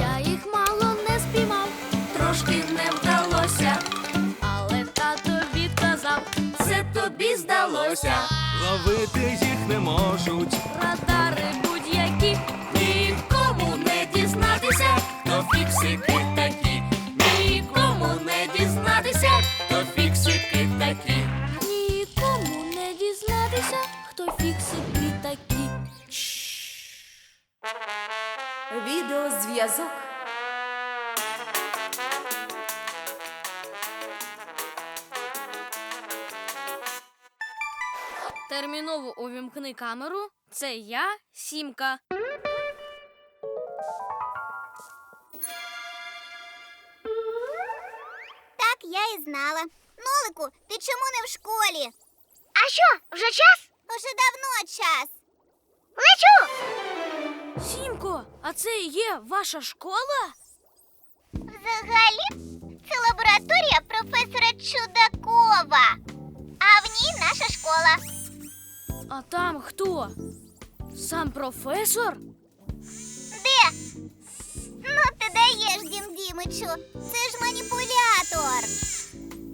Я їх мало не спіймав, Трошки не вдалося, але тато відказав, це тобі здалося. Ловити їх не можуть. радари будь-які. Відеозв'язок. Терміново увімкни камеру. Це я, Сімка. Так я і знала. Нолику, ти чому не в школі? А що, вже час? Уже давно час. Лечу! Сімко, а це і є ваша школа? Взагалі, це лабораторія професора Чудакова. А в ній наша школа. А там хто? Сам професор? Де? Ну, ти даєш, Дім Дімичу. Це ж маніпулятор.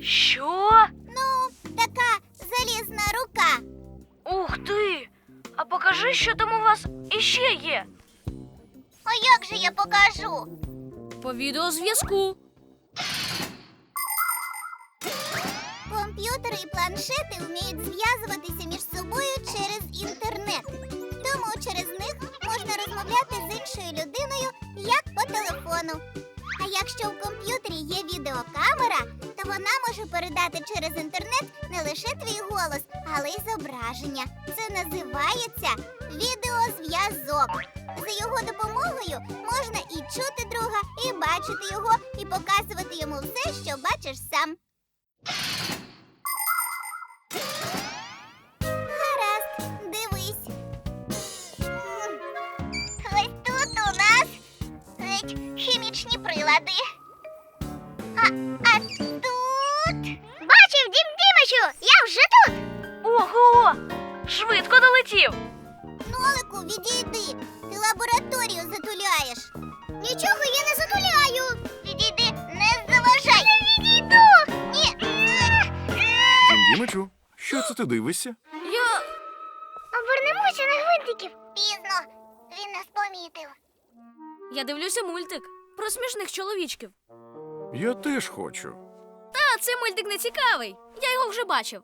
Що? Ну, така залізна рука. Ух ти! А покажи, що там у вас іще є. А як же я покажу? По відеозв'язку. Комп'ютери і планшети вміють зв'язуватися між собою через інтернет. Тому через них можна розмовляти з іншою людиною як по телефону. А якщо в комп'ютері є відеокамера, то вона може передати через інтернет не лише твій голос, але й зображення. Це називається відеозв'язок. Бачити його, і показувати йому все, що бачиш сам. Гаразд, дивись. Ось тут у нас геть хімічні прилади. А, а тут. Бачив, Дім Дімичу, я вже тут. Ого! Швидко долетів. Нолику, відійди. Ти дивишся? Я. Обернемося на гвинтиків. Пізно. Він нас помітив. Я дивлюся мультик про смішних чоловічків. Я теж хочу. Та цей мультик не цікавий. Я його вже бачив.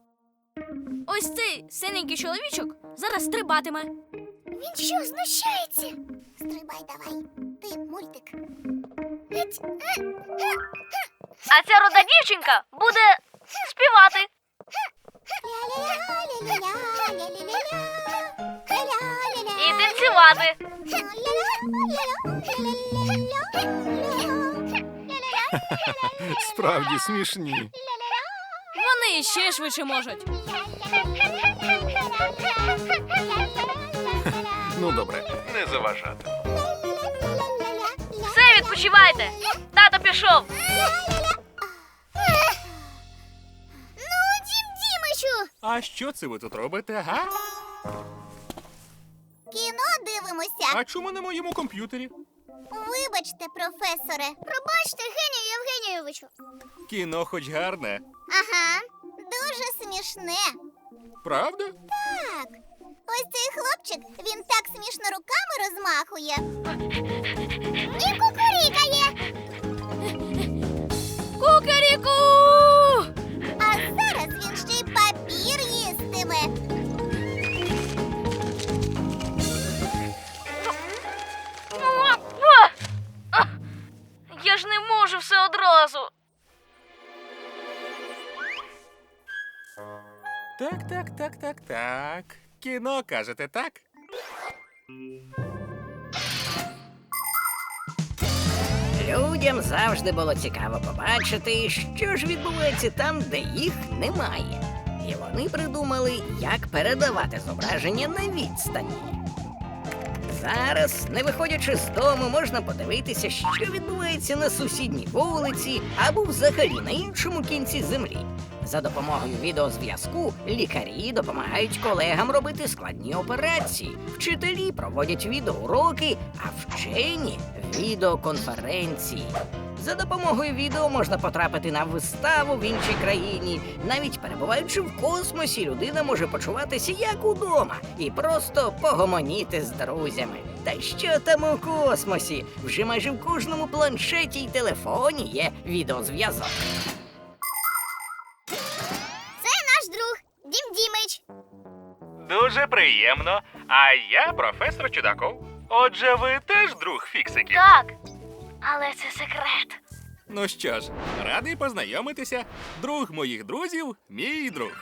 Ось цей синенький чоловічок зараз стрибатиме. Він що, знущається? Стрибай давай. Ти мультик. Е, е, е. А ця рода дівчинка буде співати. І танцювати. Справді смішні. Вони ще швидше можуть. Ну добре, не заважати. Все, відпочивайте. Тато пішов. А що це ви тут робите, га? кіно дивимося. А чому на моєму комп'ютері? Вибачте, професоре. Пробачте, Генію Євгенійовичу. Кіно хоч гарне. Ага, дуже смішне. Правда? Так. Ось цей хлопчик, він так смішно руками розмахує. Одразу. Так, так, так, так, так. Кіно кажете, так? Людям завжди було цікаво побачити, що ж відбувається там, де їх немає. І вони придумали, як передавати зображення на відстані. Зараз, не виходячи з дому, можна подивитися, що відбувається на сусідній вулиці або взагалі на іншому кінці землі. За допомогою відеозв'язку лікарі допомагають колегам робити складні операції, вчителі проводять відеоуроки, а вчені відеоконференції. За допомогою відео можна потрапити на виставу в іншій країні. Навіть перебуваючи в космосі, людина може почуватися як удома і просто погомоніти з друзями. Та що там у космосі? Вже майже в кожному планшеті й телефоні є відеозв'язок. Це наш друг Дім Дімич. Дуже приємно. А я професор Чудаков. Отже, ви теж друг фіксиків. Так але це секрет. Ну що ж, радий познайомитися. Друг моїх друзів, мій друг.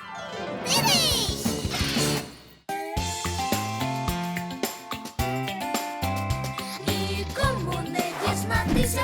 Нікому не дізнатися.